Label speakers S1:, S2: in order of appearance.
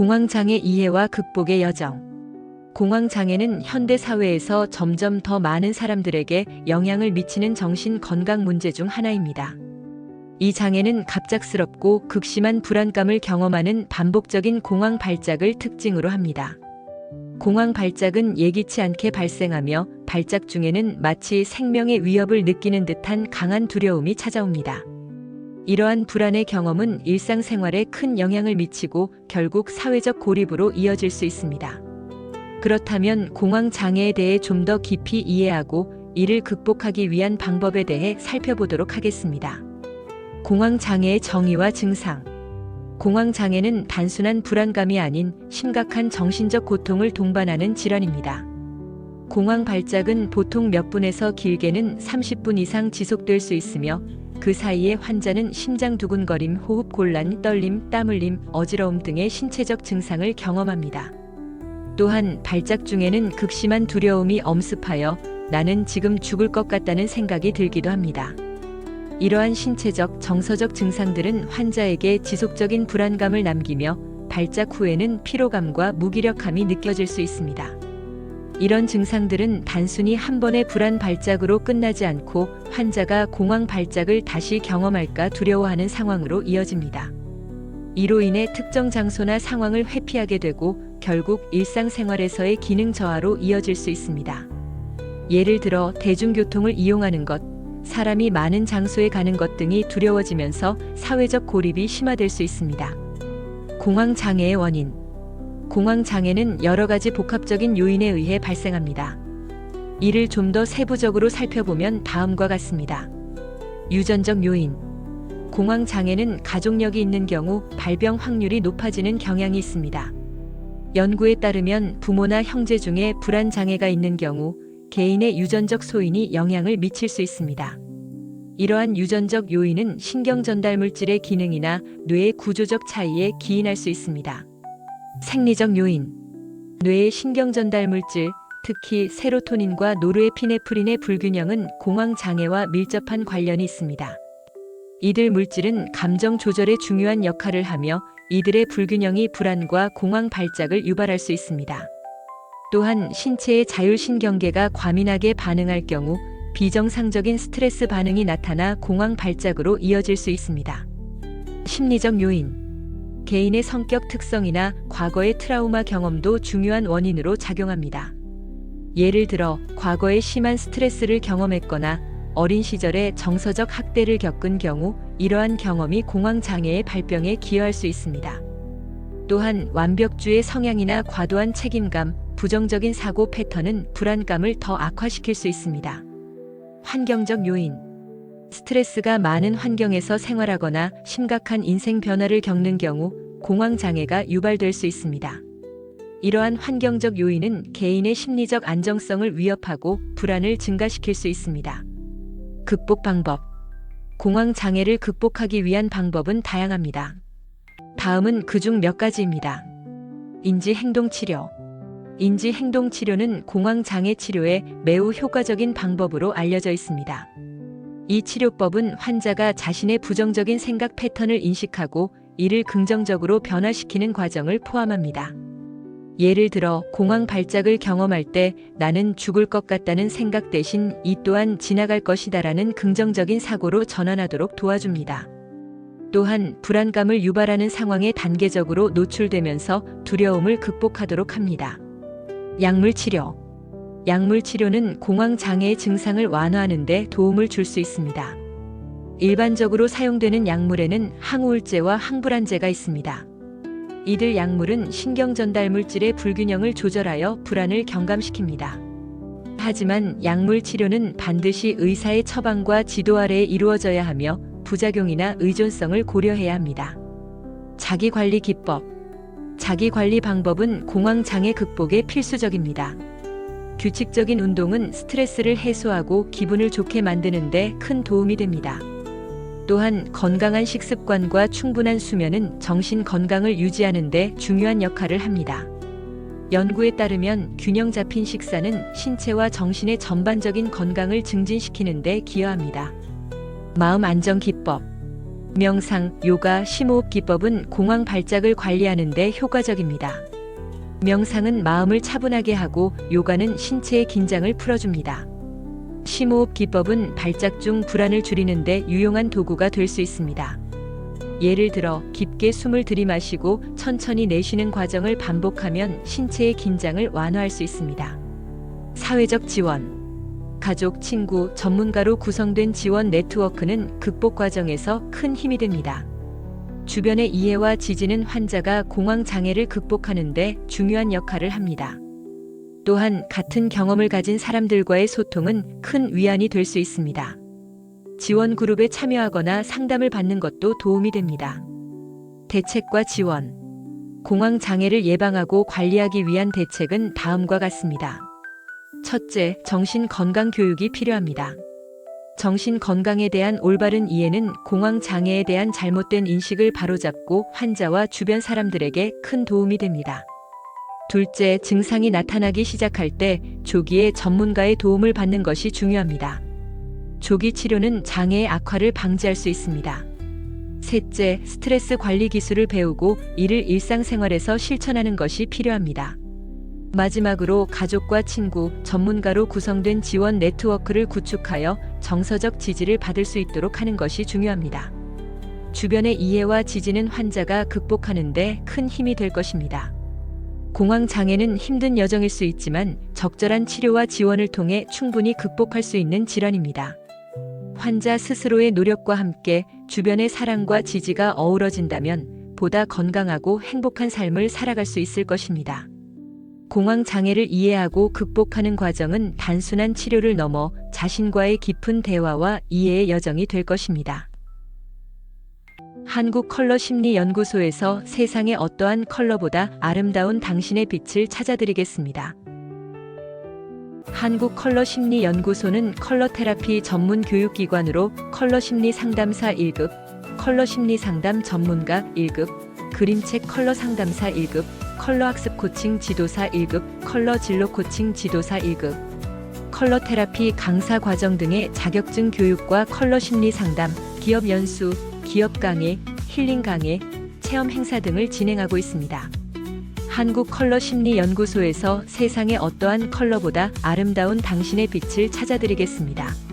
S1: 공황장애 이해와 극복의 여정. 공황장애는 현대 사회에서 점점 더 많은 사람들에게 영향을 미치는 정신 건강 문제 중 하나입니다. 이 장애는 갑작스럽고 극심한 불안감을 경험하는 반복적인 공황 발작을 특징으로 합니다. 공황 발작은 예기치 않게 발생하며 발작 중에는 마치 생명의 위협을 느끼는 듯한 강한 두려움이 찾아옵니다. 이러한 불안의 경험은 일상생활에 큰 영향을 미치고 결국 사회적 고립으로 이어질 수 있습니다. 그렇다면 공황 장애에 대해 좀 더 깊이 이해하고 이를 극복하기 위한 방법에 대해 살펴보도록 하겠습니다. 공황 장애의 정의와 증상. 공황 장애는 단순한 불안감이 아닌 심각한 정신적 고통을 동반하는 질환입니다. 공황 발작은 보통 몇 분에서 길게는 30분 이상 지속될 수 있으며 그 사이에 환자는 심장 두근거림, 호흡 곤란, 떨림, 땀 흘림, 어지러움 등의 신체적 증상을 경험합니다. 또한 발작 중에는 극심한 두려움이 엄습하여 나는 지금 죽을 것 같다는 생각이 들기도 합니다. 이러한 신체적, 정서적 증상들은 환자에게 지속적인 불안감을 남기며 발작 후에는 피로감과 무기력함이 느껴질 수 있습니다. 이런 증상들은 단순히 한 번의 불안 발작으로 끝나지 않고 환자가 공황 발작을 다시 경험할까 두려워하는 상황으로 이어집니다. 이로 인해 특정 장소나 상황을 회피하게 되고 결국 일상생활에서의 기능 저하로 이어질 수 있습니다. 예를 들어 대중교통을 이용하는 것, 사람이 많은 장소에 가는 것 등이 두려워지면서 사회적 고립이 심화될 수 있습니다. 공황 장애의 원인. 공황 장애는 여러 가지 복합적인 요인에 의해 발생합니다. 이를 좀 더 세부적으로 살펴보면 다음과 같습니다. 유전적 요인. 공황 장애는 가족력이 있는 경우 발병 확률이 높아지는 경향이 있습니다. 연구에 따르면 부모나 형제 중에 불안 장애가 있는 경우 개인의 유전적 소인이 영향을 미칠 수 있습니다. 이러한 유전적 요인은 신경 전달 물질의 기능이나 뇌의 구조적 차이에 기인할 수 있습니다. 생리적 요인. 뇌의 신경 전달 물질, 특히 세로토닌과 노르에피네프린의 불균형은 공황 장애와 밀접한 관련이 있습니다. 이들 물질은 감정 조절에 중요한 역할을 하며 이들의 불균형이 불안과 공황 발작을 유발할 수 있습니다. 또한 신체의 자율신경계가 과민하게 반응할 경우 비정상적인 스트레스 반응이 나타나 공황 발작으로 이어질 수 있습니다. 심리적 요인. 개인의 성격 특성이나 과거의 트라우마 경험도 중요한 원인으로 작용합니다. 예를 들어, 과거에 심한 스트레스를 경험했거나 어린 시절에 정서적 학대를 겪은 경우 이러한 경험이 공황 장애의 발병에 기여할 수 있습니다. 또한 완벽주의 성향이나 과도한 책임감, 부정적인 사고 패턴은 불안감을 더 악화시킬 수 있습니다. 환경적 요인. 스트레스가 많은 환경에서 생활하거나 심각한 인생 변화를 겪는 경우 공황 장애가 유발될 수 있습니다. 이러한 환경적 요인은 개인의 심리적 안정성을 위협하고 불안을 증가시킬 수 있습니다. 극복 방법. 공황 장애를 극복하기 위한 방법은 다양합니다. 다음은 그중 몇 가지입니다. 인지 행동 치료. 인지 행동 치료는 공황 장애 치료에 매우 효과적인 방법으로 알려져 있습니다. 이 치료법은 환자가 자신의 부정적인 생각 패턴을 인식하고 이를 긍정적으로 변화시키는 과정을 포함합니다. 예를 들어 공황 발작을 경험할 때 나는 죽을 것 같다는 생각 대신 이 또한 지나갈 것이다라는 긍정적인 사고로 전환하도록 도와줍니다. 또한 불안감을 유발하는 상황에 단계적으로 노출되면서 두려움을 극복하도록 합니다. 약물 치료. 약물 치료는 공황 장애의 증상을 완화하는 데 도움을 줄 수 있습니다. 일반적으로 사용되는 약물에는 항우울제와 항불안제가 있습니다. 이들 약물은 신경 전달 물질의 불균형을 조절하여 불안을 경감시킵니다. 하지만 약물 치료는 반드시 의사의 처방과 지도 아래에 이루어져야 하며 부작용이나 의존성을 고려해야 합니다. 자기관리 기법. 자기관리 방법은 공황장애 극복에 필수적입니다. 규칙적인 운동은 스트레스를 해소하고 기분을 좋게 만드는데 큰 도움이 됩니다. 또한 건강한 식습관과 충분한 수면은 정신 건강을 유지하는 데 중요한 역할을 합니다. 연구에 따르면 균형 잡힌 식사는 신체와 정신의 전반적인 건강을 증진시키는 데 기여합니다. 마음 안정 기법. 명상, 요가, 심호흡 기법은 공황 발작을 관리하는 데 효과적입니다. 명상은 마음을 차분하게 하고 요가는 신체의 긴장을 풀어줍니다. 심호흡 기법은 발작 중 불안을 줄이는데 유용한 도구가 될 수 있습니다. 예를 들어 깊게 숨을 들이마시고 천천히 내쉬는 과정을 반복하면 신체의 긴장을 완화할 수 있습니다. 사회적 지원 가족, 친구, 전문가로 구성된 지원 네트워크는 극복 과정에서 큰 힘이 됩니다. 주변의 이해와 지지는 환자가 공황 장애를 극복하는데 중요한 역할을 합니다. 또한 같은 경험을 가진 사람들과의 소통은 큰 위안이 될 수 있습니다. 지원 그룹에 참여하거나 상담을 받는 것도 도움이 됩니다. 대책과 지원. 공황 장애를 예방하고 관리하기 위한 대책은 다음과 같습니다. 첫째, 정신 건강 교육이 필요합니다. 정신 건강에 대한 올바른 이해는 공황 장애에 대한 잘못된 인식을 바로잡고 환자와 주변 사람들에게 큰 도움이 됩니다. 둘째, 증상이 나타나기 시작할 때 조기에 전문가의 도움을 받는 것이 중요합니다. 조기 치료는 장애의 악화를 방지할 수 있습니다. 셋째, 스트레스 관리 기술을 배우고 이를 일상생활에서 실천하는 것이 필요합니다. 마지막으로 가족과 친구, 전문가로 구성된 지원 네트워크를 구축하여 정서적 지지를 받을 수 있도록 하는 것이 중요합니다. 주변의 이해와 지지는 환자가 극복하는데 큰 힘이 될 것입니다. 공황 장애는 힘든 여정일 수 있지만 적절한 치료와 지원을 통해 충분히 극복할 수 있는 질환입니다. 환자 스스로의 노력과 함께 주변의 사랑과 지지가 어우러진다면 보다 건강하고 행복한 삶을 살아갈 수 있을 것입니다. 공황 장애를 이해하고 극복하는 과정은 단순한 치료를 넘어 자신과의 깊은 대화와 이해의 여정이 될 것입니다. 한국 컬러 심리 연구소에서 세상의 어떠한 컬러보다 아름다운 당신의 빛을 찾아드리겠습니다. 한국 컬러 심리 연구소는 컬러 테라피 전문 교육 기관으로 컬러 심리 상담사 1급, 컬러 심리 상담 전문가 1급, 그림책 컬러 상담사 1급, 컬러 학습 코칭 지도사 1급, 컬러 진로 코칭 지도사 1급, 컬러 테라피 강사 과정 등의 자격증 교육과 컬러 심리 상담, 기업 연수, 기업 강의, 힐링 강의, 체험 행사 등을 진행하고 있습니다. 한국 컬러 심리 연구소에서 세상의 어떠한 컬러보다 아름다운 당신의 빛을 찾아드리겠습니다.